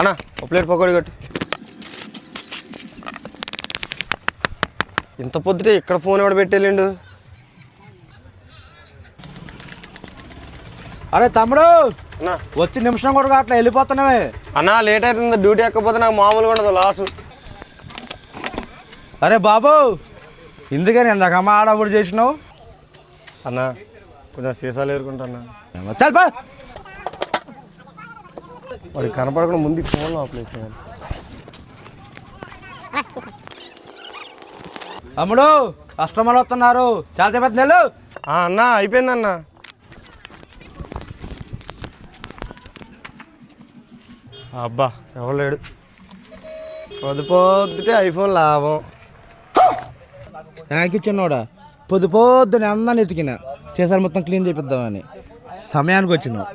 అన్నా ఒక ప్లేట్ పకోడీ కొట్టి. ఇంత పొద్దుటే ఇక్కడ ఫోన్ ఎవడ పెట్టేళ్ళిండు అరే తమ్ముడు అన్నా. వచ్చి నిమిషం కూడా అట్లా వెళ్ళిపోతున్నావే. అన్నా లేట్ అవుతుంది డ్యూటీ ఎక్కకపోతే నాకు మామూలుగా ఉండదు లాసు అరే బాబు ఎందుకని ఇందాక అమ్మ ఆడబడి చేసినావు. అన్నా కొంచెం సీసాలు ఏరుకుంటా బా వాడికి కనపడకుండా ముందు ఫోన్ లోపలేసేయాలి తమ్ముడు కస్టమర్లు వస్తున్నారు. చాలా చెప్పేది నెల్లు అన్నా అయిపోయిందన్నా. అబ్బా ఎవలేడు పొద్దు పొద్దుటే ఐఫోన్ లాభం. నాకు ఇచ్చినోడా పొద్దు పొద్దున అందరిని ఎతికిన. చేసారు మొత్తం క్లీన్ చేపిద్దామని. సమయానికి వచ్చినావు.